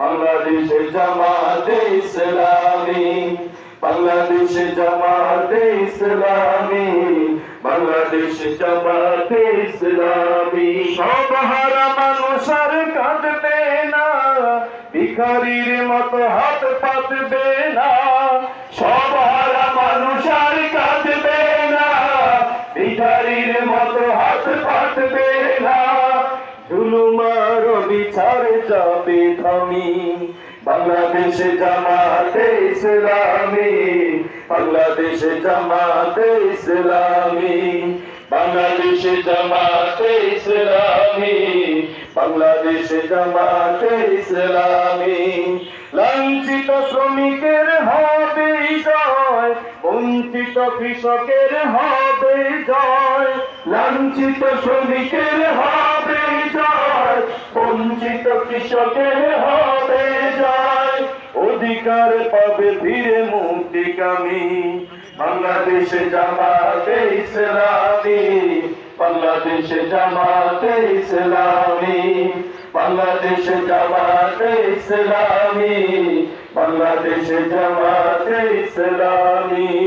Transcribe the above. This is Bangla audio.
বাংলাদেশে জামাতে বাংলাদেশে জামাতে ইসলামী বাংলাদেশ জামাতে ইসলামী সব হারা মানুষ আর কাঁদবে না, ভিখারির মতো হাত পাতবে না। সব হারা মানুষ আর কাঁদবে না, ভিখারির মতো হাত পাতবে না। ঝুলুমার বিচার যাবে থামি বাংলাদেশে জামাতে ইসলামী। বাংলাদেশে জামাতে ইসলামী। বাংলাদেশে জামাতে ইসলামী। বাংলাদেশে জামাতে ইসলামী। লাঞ্ছিত শ্রমিকের হবে জয়। বঞ্চিত কৃষকের হবে জয়। লাঞ্ছিত শ্রমিকের বঞ্চিত কৃষকের হবে জয় অধিকার পাবে ধীরে মুক্তিকামী বাংলাদেশে জামাতে ইসলামী। বাংলাদেশে জামাতে ইসলামী। বাংলাদেশে জামাতে ইসলামী। বাংলাদেশে জামাতে ইসলামী।